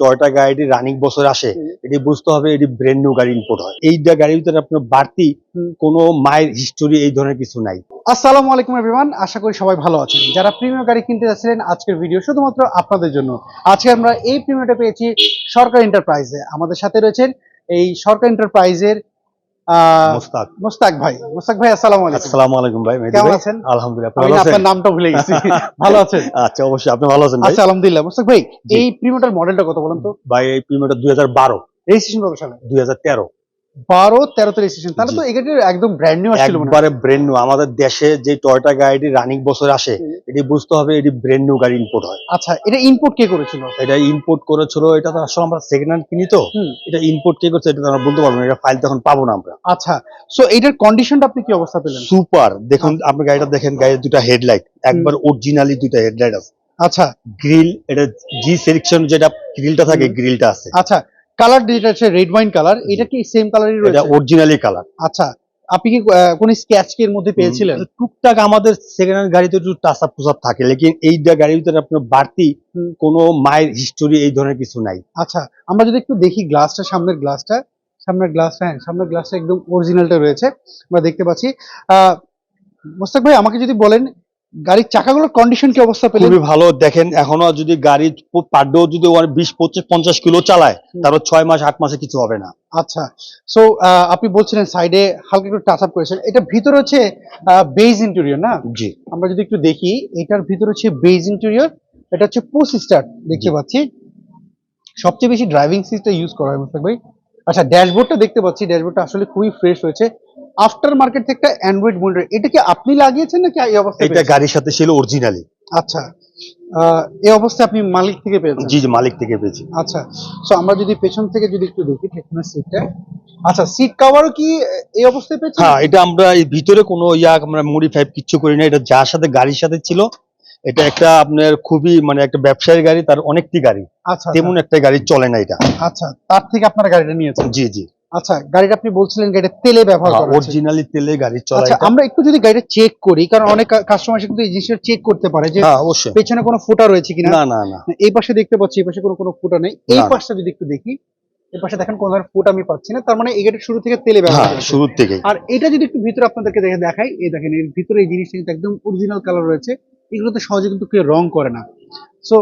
Toyota গাড়িটি running বছর আসে এটি বুঝতে হবে এটি ব্র্যান্ড নিউ গাড়ি ইম্পোর্ট হয়। এই গাড়ির ভিতরে আপনার বাড়তি। কোনো মায়ের হিস্টোরি এই ধরনের কিছু নাই। আসসালামু আলাইকুম এভরিওয়ান আশা করি সবাই ভালো আছেন। যারা প্রিমিয়াম গাড়ি কিনতে যাচ্ছিলেন আজকের ভিডিও শুধুমাত্র আপনাদের জন্য। আজকে আমরা এই প্রিমিয়ামটা পেয়েছি সরকার এন্টারপ্রাইজে আমাদের সাথে রয়েছেন এই সরকার এন্টারপ্রাইজের মুস্তাক। মোস্তাক ভাই। মোস্তাক ভাই আসসালামু আলাইকুম। আসসালামু আলাইকুম ভাই ভাই। আছেন? আলহামদুলিল্লাহ ভালো আছেন? আপনার নামটা ভুলে গেছি। ভালো আছেন? আচ্ছা অবশ্যই আপনি ভালো আছেন ভাই? আচ্ছা, আলহামদুলিল্লাহ। মোস্তাক ভাই এই প্রিমিটার মডেলটা কত বলেন তো? ভাই এই প্রিমিটার 2012 রেজিস্ট্রেশন কত সালে? 2013 বারো তেরো তেরো তাহলে তো এই একদম ব্র্যান্ড নিউ আসছিল একবারে ব্র্যান্ড নিউ আমাদের দেশে যে টয়টা গাড়িটি রানিং বছর আসে এটি বুঝতে হবে এটি ব্র্যান্ড নিউ গাড়ি ইম্পোর্ট হয়। আচ্ছা এটা ইম্পোর্ট কে করেছিল? এটা ইম্পোর্ট করেছিল এটা তো আসলে আমরা সেকেন্ড হ্যান্ড কিনি তো। এটা ইম্পোর্ট কে করছে এটা আমরা বলতে পারব না এটা ফাইল তখন পাবো না আমরা। আচ্ছা সো এটার কন্ডিশনটা আপনি কি অবস্থা পেলেন? সুপার দেখুন আপনি গাড়িটা দেখেন গাড়ির দুটা হেডলাইট একবার অরিজিনালি দুটা হেডলাইট আছে। আচ্ছা। গ্রিল এটা জি সিলেকশন যেটা গ্রিলটা থাকে গ্রিলটা আছে। আচ্ছা কালার যেটা হচ্ছে রেড ওয়াইন কালার এটা কি সেম কালারই রয়েছে? এটা অরিজিনালি কালার আচ্ছা আপনি কি কোন স্কেচ কি এর মধ্যে পেয়েছিলেন? টুকটাক আমাদের সেকেন্ড হ্যান্ড গাড়িতে একটু টাসাপ টুসাপ থাকে লেকিন এই গাড়ির ভিতরে আপনার বাড়তি। কোনো মায়ের হিস্টোরি এই ধরনের কিছু নাই। আচ্ছা আমরা যদি একটু দেখি গ্লাসটা সামনের গ্লাসটা সামনের গ্লাসটা হ্যাঁ সামনের গ্লাসটা একদম অরিজিনালটা রয়েছে আমরা দেখতে পাচ্ছি। আহ মোস্তাক ভাই আমাকে যদি বলেন গাড়ির চাকাগুলোর কন্ডিশন কি অবস্থা পেলেন? খুবই ভালো। দেখেন এখনও যদি গাড়ি পার ডেও যদি বিশ পঁচিশ পঞ্চাশ কিলো চালায়। তারপর ছয় মাস আট মাসে কিছু হবে না। আচ্ছা। সো আপনি বলছিলেন সাইডে হালকা একটু টাচ আপ করেছেন। এটা ভিতরে হচ্ছে বেজ ইন্টেরিয়র না? জি। আমরা যদি একটু দেখি এটার ভিতরে হচ্ছে বেজ ইন্টেরিয়র এটা হচ্ছে পুশ স্টার্ট দেখতে পাচ্ছি। সবচেয়ে বেশি ড্রাইভিং সিটটা ইউজ করা হয় মুস্তাক ভাই। আচ্ছা ড্যাশবোর্ডটা দেখতে পাচ্ছি। ড্যাশবোর্ডটা আসলে খুবই ফ্রেশ হয়েছে। আফটার মার্কেট থেকে একটা অ্যান্ড্রয়েড মনিটর এটা কি আপনি লাগিয়েছেন নাকি এই অবস্থায় এটা গাড়ির সাথে ছিল অরিজিনালি আচ্ছা। এই অবস্থায় আপনি মালিক থেকে পেয়েছেন? জি জি মালিক থেকে পেয়েছি। আচ্ছা। সো আমরা যদি পেছন থেকে যদি একটু দেখি পেছনের সিটটা আচ্ছা সিট কভারও কি এই অবস্থায় পেয়েছেন? হ্যাঁ এটা আমরা এই ভিতরে কোনো ইয়া আমরা মডিফাই কিচ্ছু করি না এটা যার সাথে গাড়ির সাথে ছিল এটা একটা আপনার খুবই মানে একটা ব্যবসায়ী গাড়ি তার অনেকটি গাড়ি। আচ্ছা। তেমন একটা গাড়ি চলে না এটা। আচ্ছা তার থেকে আপনারা গাড়িটা নিয়েছেন। জি জি। আচ্ছা গাড়িটা আপনি বলছিলেন গাড়িটা তেলে ব্যবহার করা হচ্ছে। অরিজিনালি তেলে গাড়ি চলে আচ্ছা আমরা একটু যদি গাড়িটা চেক করি কারণ অনেক কাস্টমার কিন্তু এই জিনিসটা চেক করতে পারে যে হ্যাঁ অবশ্যই। পেছনে কোনো ফুটা রয়েছে কিনা। না না না। এই পাশে দেখতে পাচ্ছি এই পাশে কোনো কোনো ফুটা নেই। এই। পাশটা যদি একটু দেখি এই পাশে দেখেন কোনো ফুটা আমি পাচ্ছি না। তার মানে এই গাড়িটা শুরু থেকে তেলে ব্যবহার হ্যাঁ। শুরুর থেকেই আর এটা যদি একটু ভিতরে আপনাদেরকে দেখে দেখাই এই দেখেন এর ভিতরে এই জিনিসটা কিন্তু একদম অরিজিনাল কালার রয়েছে। এগুলো তো সহজে কিন্তু কেউ রং করে না। সো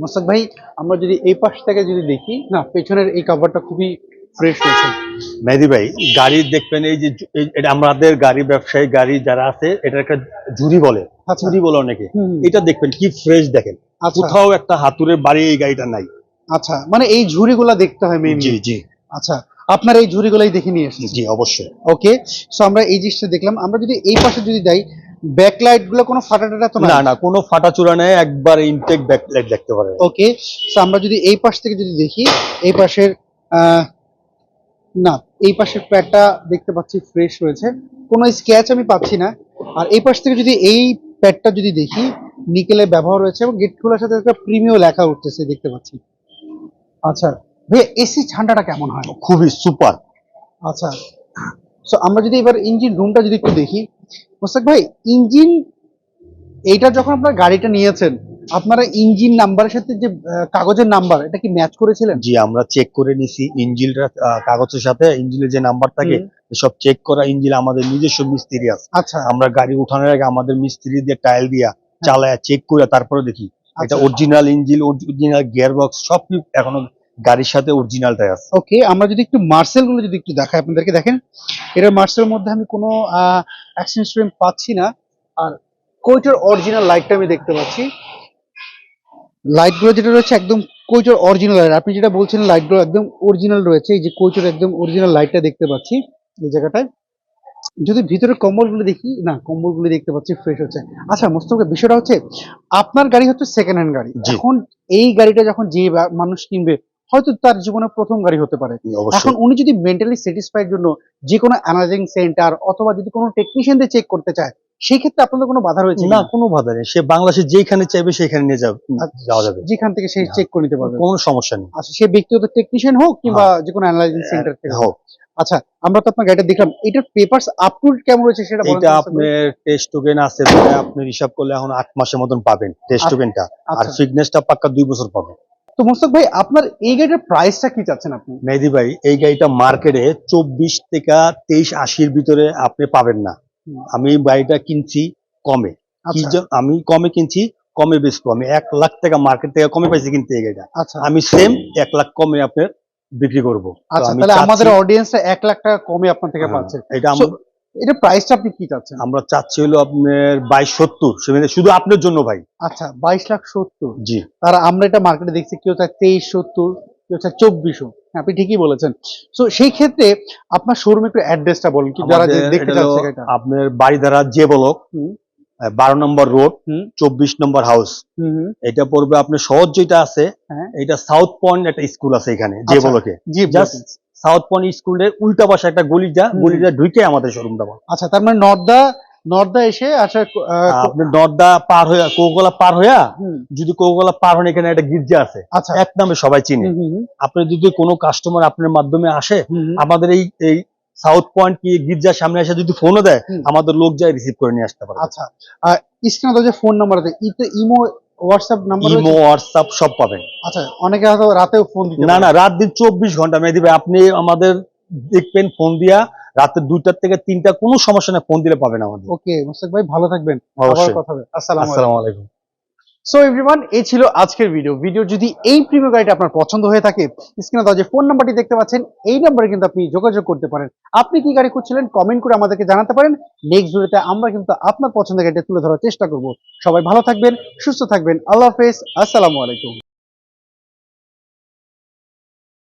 মোসাক ভাই আমরা যদি এই পাশ থেকে যদি দেখি না পেছনের এই কাভারটা খুবই ফ্রেশ রয়েছে মেহেদি ভাই গাড়ি দেখবেন এই যে এটা আমাদের গাড়ি ব্যবসায়ী গাড়ি যারা আছে এটা একটা ঝুড়ি বলে। আচ্ছা। ঝুড়ি বলে অনেকে। এটা দেখবেন কি ফ্রেশ দেখেন। আচ্ছা। কোথাও একটা হাতুড়ের বাড়ি এই গাড়িটা নাই। আচ্ছা মানে এই ঝুড়িগুলা দেখতে হয় মেইনলি জি জি। আচ্ছা আপনার এই ঝুড়িগুলাই দেখে নিয়ে এসেছেন? জি অবশ্যই। ওকে সো আমরা এই জিনিসটা দেখলাম। আমরা যদি এই পাশে যদি যাই ব্যাকলাইটগুলো কোনো ফাটা টাটা তো না না কোনো ফাটা চূড়া নেই একবার ইনটেক ব্যাকলাইট দেখতে পারেন। ওকে সো আমরা যদি এই পাশ থেকে যদি দেখি এই পাশের আহ, না এই পাশের প্যাডটা দেখতে পাচ্ছি ফ্রেশ রয়েছে। কোনো স্ক্যাচ আমি পাচ্ছি না। আর এই পাশ থেকে যদি এই প্যাডটা যদি দেখি নিকেলে ব্যবহার রয়েছে এবং গেট খোলার সাথে একটা প্রিমিয় লেখা উঠতেছে দেখতে পাচ্ছি। আচ্ছা ভাইয়া এসি ঠান্ডাটা কেমন হয়? খুবই সুপার আচ্ছা সো আমরা যদি এবার ইঞ্জিন রুমটা যদি একটু দেখি মোস্তাক ভাই ইঞ্জিন এইটা যখন আপনার গাড়িটা নিয়েছেন আপনারা ইঞ্জিন নাম্বারের সাথে যে কাগজের নাম্বার এটা কি ম্যাচ করেছিলেন? জি আমরা চেক করে নিছি ইঞ্জিনটা আহ, কাগজের সাথে ইঞ্জিনের যে নাম্বার থাকে সব চেক করা ইঞ্জিন আমাদের নিজস্ব মিস্ত্রি আছে। আচ্ছা। আমরা গাড়ি উঠানোর আগে আমাদের মিস্ত্রি দিয়ে টাইল দিয়া চালায় চেক করে তারপরে দেখি। এটা আচ্ছা। Original engine original gear box সব এখনও গাড়ির সাথে অরিজিনালটাই আছে। ওকে আমরা যদি একটু মার্সেলগুলো যদি একটু দেখাই আপনাদেরকে দেখেন এটা মার্সেলের মধ্যে আমি কোনো অ্যাকশন স্ট্রিম পাচ্ছি না। আর কোইটার অরিজিনাল লাইটটা আমি দেখতে পাচ্ছি? লাইটগুলো যেটা রয়েছে একদম কোইটার অরিজিনাল লাইট আপনি যেটা বলছেন লাইটগুলো একদম অরিজিনাল রয়েছে। এই যে কোইটার একদম অরিজিনাল লাইটটা দেখতে পাচ্ছি এই জায়গাটায়। যদি ভিতরে কম্বলগুলো দেখি না কম্বলগুলো দেখতে পাচ্ছি ফ্রেশ হচ্ছে। আচ্ছা মোস্তফা বিষয়টা হচ্ছে আপনার গাড়ি হচ্ছে সেকেন্ড হ্যান্ড গাড়ি। এখন এই গাড়িটা যখন যে মানুষ কিনবে হয়তো তার জীবনের প্রথম গাড়ি হতে পারে। এখন উনি যদি মেন্টালি স্যাটিসফাইড জন্য যে কোনো অ্যানালাইজিং সেন্টার অথবা যদি কোনো টেকনিশিয়ান দিয়ে চেক করতে চায় সেই ক্ষেত্রে আপনাদের কোনো বাধা রয়েছে না কোনো? বাধা নেই। সে বাংলাদেশে যেখানে চাইবে সেখানে নিয়ে যাবে। যাওয়া যাবে। যেখান থেকে সে চেক করে নিতে পারবে। কোনো সমস্যা নেই। আচ্ছা সে ব্যক্তিগত টেকনিশিয়ান হোক কিংবা যে কোনো অ্যানালাইজিং সেন্টার থেকে হোক হোক। আচ্ছা আমরা তো আপনার গাড়িটা দেখলাম। এটার পেপারস আপ টু কেমন রয়েছে সেটা বলেন এটা আপনার টেস্ট টোকেন আছে আপনি হিসাব করলে এখন আট মাসের মতন পাবেন টেস্ট আচ্ছা। টোকেনটা আর আচ্ছা। ফিটনেসটা পাক্কা দুই বছর পাবেন। তো মোস্তক ভাই আপনার এই গাড়িটার প্রাইসটা কি চাচ্ছেন আপনি? মেহেদি ভাই এই গাড়িটা মার্কেটে চব্বিশ থেকে তেইশ আশির ভিতরে আপনি পাবেন না। আমি গাড়িটা কিনছি কমে। আচ্ছা। আমি কমে কিনছি কমে বেচবো আমি এক লাখ টাকা মার্কেট থেকে কমে পাইছি কিনতে গাড়িটা। আচ্ছা। আমি সেম এক লাখ কমে আপনার বিক্রি করব। আচ্ছা তাহলে আমাদের অডিয়েন্সটা এক লাখ টাকা কমে আপনার থেকে হ্যাঁ, পাচ্ছে। এটা এটা প্রাইসটা আপনি কি চাচ্ছেন? আমরা চাচ্ছি হলো আপনার বাইশ সত্তর। সেখানে শুধু আপনার জন্য ভাই। আচ্ছা বাইশ লাখ সত্তর। জি। আর আমরা এটা মার্কেটে দেখছি কেউ চায় তেইশ সত্তর কেউ চায় চব্বিশও আপনি ঠিকই বলেছেন তো সেই ক্ষেত্রে আপনার শোরুম একটু অ্যাড্রেসটা বলুন কি যারা দেখতে চাচ্ছে এটা আপনার বাড়িধারা যে বলক। বারো নম্বর রোড। চব্বিশ নম্বর হাউস এটা পড়বে আপনার সহজ যেটা আছে হ্যাঁ। এটা সাউথ পয়েন্ট একটা স্কুল আছে এখানে যে আচ্ছা। বলকে সাউথ পয়েন্ট স্কুলের উল্টা পাশে একটা গলিটা। গলিটা ঢুকে আমাদের শোরুমটা। আচ্ছা তার মানে নর্দা নর্দা এসে আচ্ছা আহ, আপনি নর্দা পার কোকোলা পার হইয়া যদি কোকোলা পার হন এখানে একটা গির্জা আছে। আচ্ছা। এক নামে সবাই চিনে। আপনি যদি কোনো কাস্টমার আপনার মাধ্যমে আসে। আমাদের এই এই সাউথ পয়েন্ট কি গির্জার সামনে এসে যদি ফোনও দেয় আমাদের লোক যায় রিসিভ করে নিয়ে আসতে পারে আচ্ছা। স্ক্রিনে যে ফোন নাম্বার আছে ইতে imo WhatsApp number imo WhatsApp সব পাবেন। আচ্ছা অনেকে হয়তো রাতেও ফোন দিতে না না রাত দিন চব্বিশ ঘণ্টা মেয়ে দিবে আপনি আমাদের দেখবেন ফোন দিয়া রাতে দুইটার থেকে তিনটা কোনো সমস্যা না ফোন দিলে পাবেন আমাদের। ওকে মুস্তাক ভাই ভালো থাকবেন। অবশ্যই। কথা হবে। আলাইকুম। আসসালামু আলাইকুম। সো এভরিওয়ান এই ছিল আজকের ভিডিও ভিডিও যদি এই প্রিমিয়ার গাড়িটা আপনার পছন্দ হয়ে থাকে স্ক্রিনে দেওয়া যে ফোন নাম্বারটি দেখতে পাচ্ছেন এই নাম্বারে কিন্তু আপনি যোগাযোগ করতে পারেন। আপনি কি গাড়ি খুঁজছিলেন কমেন্ট করে আমাদেরকে জানাতে পারেন। নেক্সট ভিডিওতে আমরা কিন্তু আপনার পছন্দের গাড়িটা তুলে ধরার চেষ্টা করব। সবাই ভালো থাকবেন সুস্থ থাকবেন। আল্লাহ হাফেজ। আসসালামু আলাইকুম।